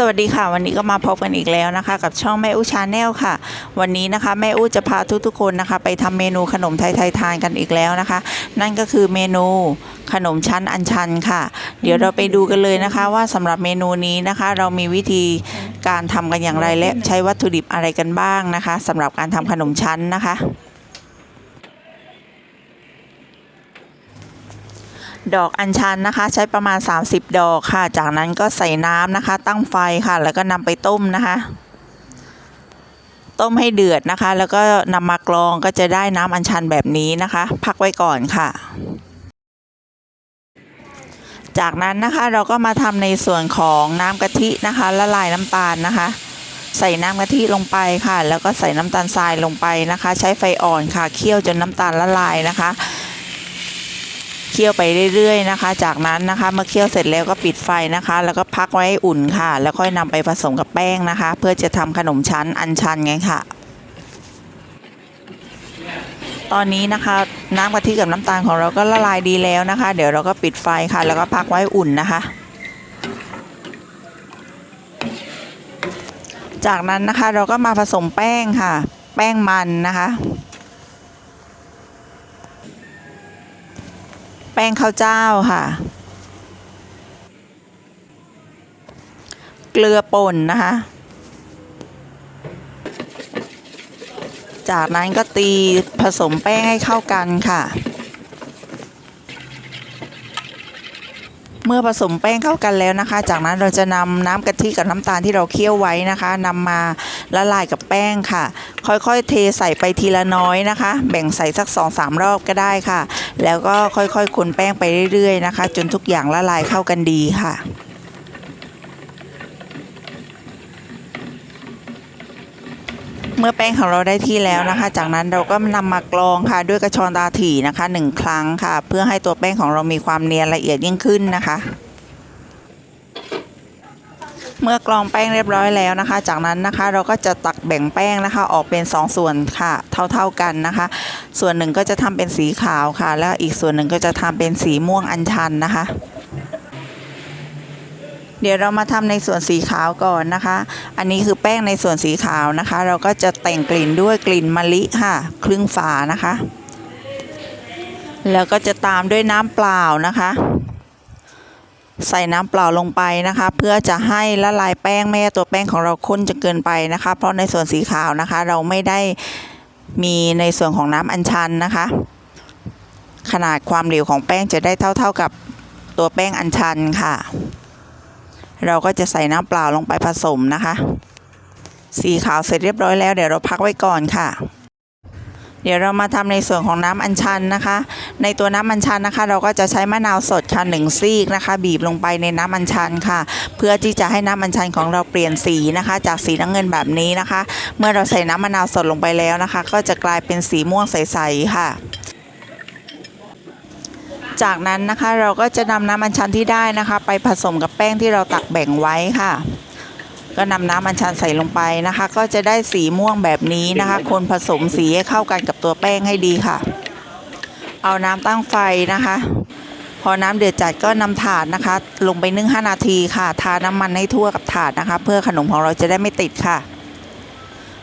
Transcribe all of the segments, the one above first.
สวัสดีค่ะ วันนี้ก็มาพบกันอีกแล้วนะคะ กับช่องแม่อู้ชาแนลค่ะ วันนี้นะคะแม่อู้จะพาทุกๆคนนะคะ ไปทำเมนูขนมไทยๆทยทานกันอีกแล้วนะคะ นั่นก็คือเมนูขนมชั้นอันชันค่ะ เดี๋ยวเราไปดูกันเลยนะคะ ว่าสำหรับเมนูนี้นะคะ เรามีวิธีการทำกันอย่างไรและใช้วัตถุดิบอะไรกันบ้างนะคะสำหรับการทำขนมชั้นนะคะ ดอกอัญชันนะคะ ใช้ประมาณ 30 ดอกค่ะ จากนั้นก็ใส่น้ำนะคะ ตั้งไฟค่ะ แล้วก็นำไปต้มนะคะ ต้มให้เดือดนะคะ แล้วก็นำมากรองก็จะได้น้ำอัญชันแบบนี้นะคะ พักไว้ก่อนค่ะ จากนั้นนะคะเราก็มาทำในส่วนของน้ำกะทินะคะละลายน้ำตาลนะคะ ใส่น้ำกะทิลงไปค่ะ แล้วก็ใส่น้ำตาลทรายลงไปนะคะ ใช้ไฟอ่อนค่ะเคี่ยวจนน้ำตาลละลายนะคะ เคี่ยวไปเรื่อยๆนะคะ จากนั้นนะคะเมื่อเคี่ยวเสร็จแล้วก็ปิดไฟนะคะ แล้วก็พักไว้ให้อุ่นค่ะ แล้วค่อยนำไปผสมกับแป้งนะคะ เพื่อจะทำขนมชั้นอันชันไงค่ะ ตอนนี้นะคะ น้ำกะทิกับน้ำตาลของเราก็ละลายดีแล้วนะคะ เดี๋ยวเราก็ปิดไฟค่ะ แล้วก็พักไว้อุ่นนะคะจากนั้นนะคะเราก็มาผสมแป้งค่ะ แป้งมันนะคะ แป้งข้าวเจ้าค่ะ เกลือป่นนะคะ จากนั้นก็ตีผสมแป้งให้เข้ากันค่ะ เมื่อผสมแป้งเข้ากันแล้วนะคะ จากนั้นเราจะนำน้ำกะทิกับน้ำตาลที่เราเคี่ยวไว้นะคะนำมาละลายกับแป้งค่ะ ค่อยๆ เทใส่ไปทีละน้อยนะคะ แบ่งใส่สัก2อสามรอบก็ได้ค่ะ แล้วก็ค่อยๆคนแป้งไปเรื่อยๆนะคะ จนทุกอย่างละลายเข้ากันดีค่ะ เมื่อแป้งของเราได้ที่แล้วนะคะ จากนั้นเราก็นำมากรองค่ะ ด้วยกระชอนตาถี่นะคะหนึ่งครั้งค่ะ เพื่อให้ตัวแป้งของเรามีความเนียนละเอียดยิ่งขึ้นนะคะ เมื่อกรองแป้งเรียบร้อยแล้วนะคะ จากนั้นนะคะเราก็จะตักแบ่งแป้งนะคะ ออกเป็น 2 ส่วนค่ะ เท่าๆกันนะคะ ส่วนหนึ่งก็จะทำเป็นสีขาวค่ะ แล้วอีกส่วนหนึ่งก็จะทำเป็นสีม่วงอัญชันนะคะ เดี๋ยวเรามาทำในส่วนสีขาวก่อนนะคะ อันนี้คือแป้งในส่วนสีขาวนะคะ เราก็จะแต่งกลิ่นด้วยกลิ่นมะลิค่ะ ครึ่งฝานะคะ แล้วก็จะตามด้วยน้ำเปล่านะคะ ใส่น้ำเปล่าลงไปนะคะ เพื่อจะให้ละลายแป้งไม่ให้ตัวแป้งของเราข้นจนเกินไปนะคะ เพราะในส่วนสีขาวนะคะ เราไม่ได้มีในส่วนของน้ำอัญชันนะคะ ขนาดความเหลวของแป้งจะได้เท่า ๆกับตัวแป้งอัญชันค่ะ เราก็จะใส่น้ำเปล่าลงไปผสมนะคะ สีขาวเสร็จเรียบร้อยแล้วเดี๋ยวเราพักไว้ก่อนค่ะ เดี๋ยวเรามาทำในส่วนของน้ำอัญชันนะคะ ในตัวน้ำอัญชันนะคะ เราก็จะใช้มะนาวสดค่ะหนึ่งซีกนะคะ บีบลงไปในน้ำอัญชันค่ะ เพื่อที่จะให้น้ำอัญชันของเราเปลี่ยนสีนะคะ จากสีน้ำเงินแบบนี้นะคะ เมื่อเราใส่น้ำมะนาวสดลงไปแล้วนะคะ ก็จะกลายเป็นสีม่วงใสๆค่ะ จากนั้นนะคะเราก็จะนำน้ำอัญชันที่ได้นะคะ ไปผสมกับแป้งที่เราตักแบ่งไว้ค่ะ ก็นำน้ำอัญชันใส่ลงไปนะคะ ก็จะได้สีม่วงแบบนี้นะคะ คนผสมสีให้เข้ากันกับตัวแป้งให้ดีค่ะ เอาน้ำตั้งไฟนะคะ พอน้ำเดือดจัดก็นำถาดนะคะ ลงไปนึ่ง5นาทีค่ะ ทาน้ำมันให้ทั่วกับถาดนะคะ เพื่อขนมของเราจะได้ไม่ติดค่ะ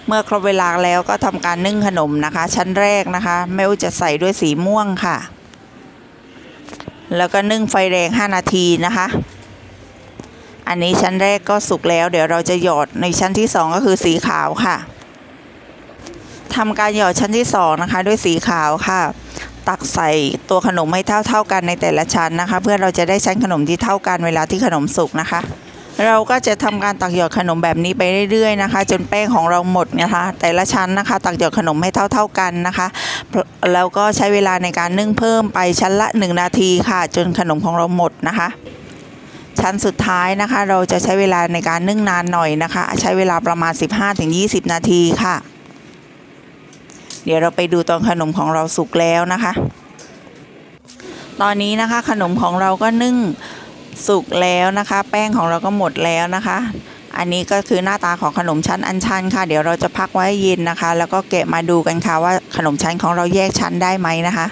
เมื่อครบเวลาแล้วก็ทำการนึ่งขนมนะคะ ชั้นแรกนะคะแม่อุจะใส่ด้วยสีม่วงค่ะ แล้วก็นึ่งไฟแรง 5 นาทีนะคะ อันนี้ชั้นแรกก็สุกแล้ว เดี๋ยวเราจะหยอดในชั้นที่ 2 ก็คือสีขาวค่ะทำการหยอดชั้นที่ 2 นะคะ ด้วยสีขาวค่ะ ตักใส่ตัวขนมให้เท่าเท่าๆกันในแต่ละชั้นนะคะ เพื่อเราจะได้ชั้นขนมที่เท่ากันเวลาที่ขนมสุกนะคะ เราก็จะทำการตักหยอดขนมแบบนี้ไปเรื่อยๆนะคะ จนแป้งของเราหมดนะคะ แต่ละชั้นนะคะ ตักหยอดขนมให้เท่า ๆกันนะคะ แล้วก็ใช้เวลาในการนึ่งเพิ่มไปชั้นละ 1 นาทีค่ะ จนขนมของเราหมดนะคะ ชั้นสุดท้ายนะคะ เราจะใช้เวลาในการนึ่งนานหน่อยนะคะ ใช้เวลาประมาณ 15-20 นาทีค่ะ เดี๋ยวเราไปดูตอนขนมของเราสุกแล้วนะคะ ตอนนี้นะคะขนมของเราก็นึ่ง สุกแล้วนะคะ แป้งของเราก็หมดแล้วนะคะ อันนี้ก็คือหน้าตาของขนมชั้นอันชันค่ะ เดี๋ยวเราจะพักไว้เย็นนะคะ แล้วก็แกะมาดูกันค่ะว่าขนมชั้นของเราแยกชั้นได้ไหมนะคะ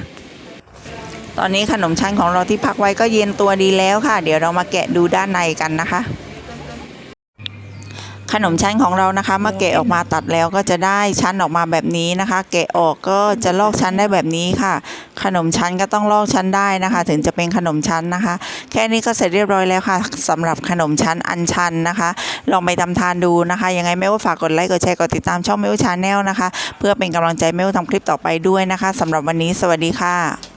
ตอนนี้ขนมชั้นของเราที่พักไว้ก็เย็นตัวดีแล้วค่ะ เดี๋ยวเรามาแกะดูด้านในกันนะคะ ขนมชั้นของเรานะคะเมื่อแกะออกมาตัดแล้วก็จะได้ชั้นออกมาแบบนี้นะคะ แกะออกก็จะลอกชั้นได้แบบนี้ค่ะ ขนมชั้นก็ต้องลอกชั้นได้นะคะ ถึงจะเป็นขนมชั้นนะคะ แค่นี้ก็เสร็จเรียบร้อยแล้วค่ะสำหรับขนมชั้นอันชันนะคะ ลองไปทำทานดูนะคะ ยังไงแม่ว่าฝากกดไลค์กดแชร์กดติดตามช่องแม่ว่าชาแนลนะคะ เพื่อเป็นกำลังใจแม่ว่าทำคลิปต่อไปด้วยนะคะสำหรับวันนี้สวัสดีค่ะ